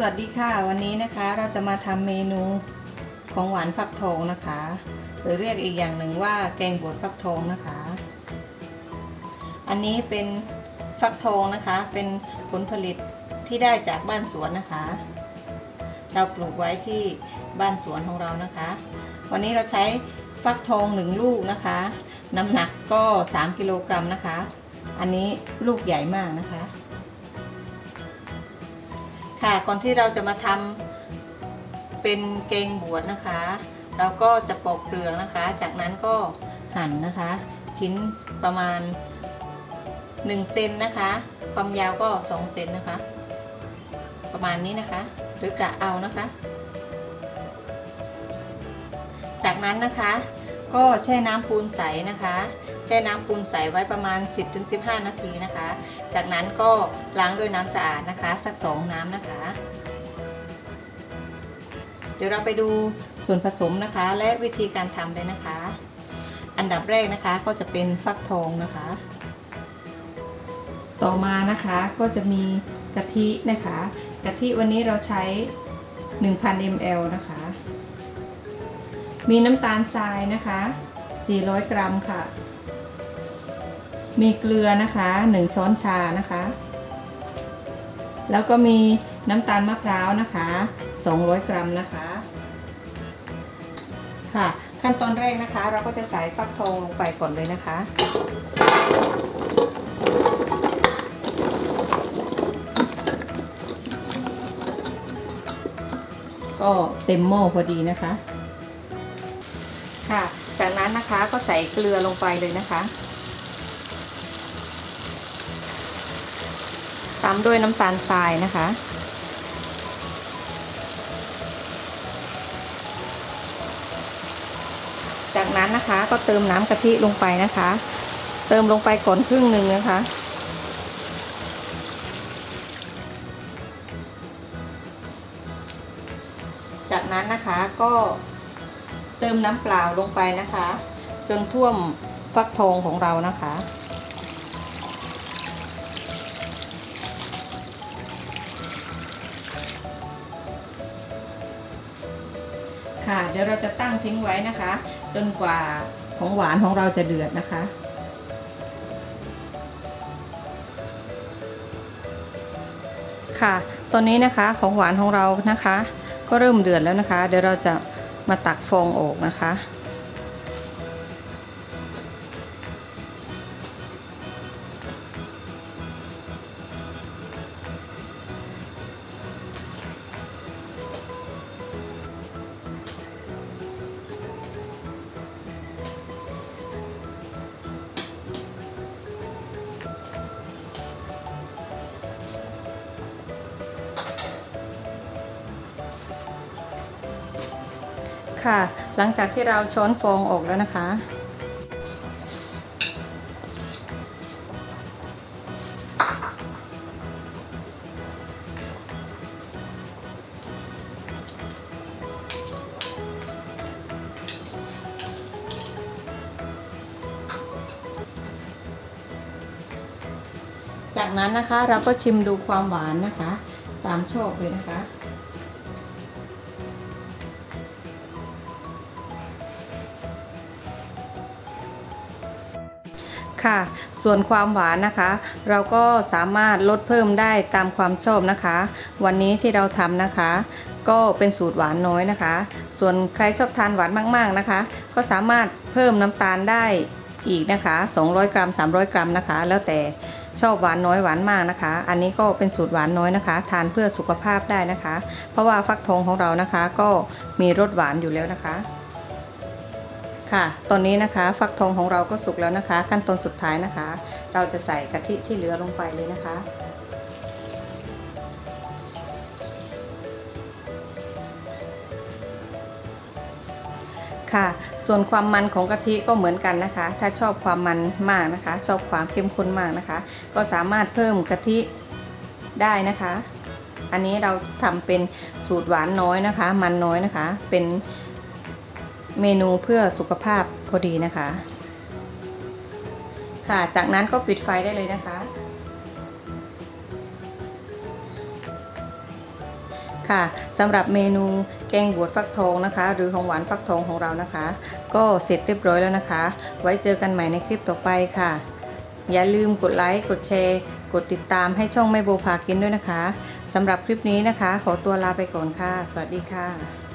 สวัสดีค่ะวันนี้นะคะเราจะมาทำเมนูของหวานฟักทองนะคะ หรือเรียกอีกอย่างหนึ่งว่าแกงบดฟักทองนะคะ อันนี้เป็นฟักทองนะคะ เป็นผลผลิตที่ได้จากบ้านสวนนะคะ เราปลูกไว้ที่บ้านสวนของเรานะคะ วันนี้เราใช้ฟักทองหนึ่งลูกนะคะ น้ำหนักก็ 3 กิโลกรัมนะคะ อันนี้ลูกใหญ่มากนะคะ ค่ะก่อนที่เราจะมาทำเป็นเกงบวชนะคะ เราก็จะปอกเปลือกนะคะ จากนั้นก็หั่นนะคะ ชิ้นประมาณ1เซนนะคะ ความยาวก็2เซนนะคะ ประมาณนี้นะคะ หรือกะเอานะคะ จากนั้นนะคะ ก็แช่น้ำปูนใสนะคะ แช่น้ำปูนใสไว้ประมาณ 10-15 นาทีนะคะ จากนั้นก็ล้างด้วยน้ำสะอาดนะคะ สักสองน้ำนะคะ เดี๋ยวเราไปดูส่วนผสมนะคะ และวิธีการทำเลยนะคะ อันดับแรกนะคะก็จะเป็นฟักทองนะคะ ต่อมานะคะก็จะมีกะทินะคะ กะทิวันนี้เราใช้ 1,000 ml นะคะ มีน้ำตาลทรายนะคะ 400 กรัมค่ะ มีเกลือนะคะ 1 ช้อนชานะคะ แล้วก็มีน้ำตาลมะพร้าวนะคะ 200 กรัมนะคะ ค่ะ ขั้นตอนแรกนะคะ เราก็จะใส่ฟักทองลงไปก่อนเลยนะคะก็เต็มหม้อพอดีนะคะ ค่ะ จากนั้นนะคะก็ใส่เกลือลงไปเลยนะคะตามด้วยน้ำตาลทรายนะคะ จากนั้นนะคะก็เติมน้ำกะทิลงไปนะคะ เติมลงไปก่อนครึ่งหนึ่งนะคะ จากนั้นนะคะก็ เติมน้ำเปล่าลงไปนะคะ จนท่วมฟักทองของเรานะคะ ค่ะเดี๋ยวเราจะตั้งทิ้งไว้นะคะ จนกว่าของหวานของเราจะเดือดนะคะค่ะ ตอนนี้นะคะของหวานของเรานะคะ ก็เริ่มเดือดแล้วนะคะ เดี๋ยวเราจะ มาตักฟองออกนะคะ ค่ะ หลังจากที่เราช้อนฟองออกแล้วนะคะ จากนั้นนะคะเราก็ชิมดูความหวานนะคะ ตามชอบเลยนะคะ ค่ะ ส่วนความหวานนะคะ เราก็สามารถลดเพิ่มได้ตามความชอบนะคะ วันนี้ที่เราทำนะคะ ก็เป็นสูตรหวานน้อยนะคะ ส่วนใครชอบทานหวานมากๆนะคะ ก็สามารถเพิ่มน้ำตาลได้อีกนะคะ 200 กรัม 300 กรัมนะคะ แล้วแต่ชอบหวานน้อยหวานมากนะคะ อันนี้ก็เป็นสูตรหวานน้อยนะคะ ทานเพื่อสุขภาพได้นะคะ เพราะว่าฟักทองของเรานะคะ ก็มีรสหวานอยู่แล้วนะคะ ค่ะ ตอนนี้นะคะฟักทองของเราก็สุกแล้วนะคะ ขั้นตอนสุดท้ายนะคะ เราจะใส่กะทิที่เหลือลงไปเลยนะคะ ค่ะ ส่วนความมันของกะทิก็เหมือนกันนะคะ ถ้าชอบความมันมากนะคะ ชอบความเข้มข้นมากนะคะ ก็สามารถเพิ่มกะทิได้นะคะ อันนี้เราทำเป็นสูตรหวานน้อยนะคะ มันน้อยนะคะ เป็น เมนูเพื่อสุขภาพพอดีนะคะ ค่ะ จากนั้นก็ปิดไฟได้เลยนะคะ ค่ะสำหรับเมนูแกงบวชฟักทองนะคะ หรือของหวานฟักทองของเรานะคะ ก็เสร็จเรียบร้อยแล้วนะคะ ไว้เจอกันใหม่ในคลิปต่อไปค่ะ อย่าลืมกดไลค์กดแชร์ กดติดตามให้ช่องแม่โบพากินด้วยนะคะสำหรับคลิปนี้นะคะ ขอตัวลาไปก่อนค่ะ สวัสดีค่ะ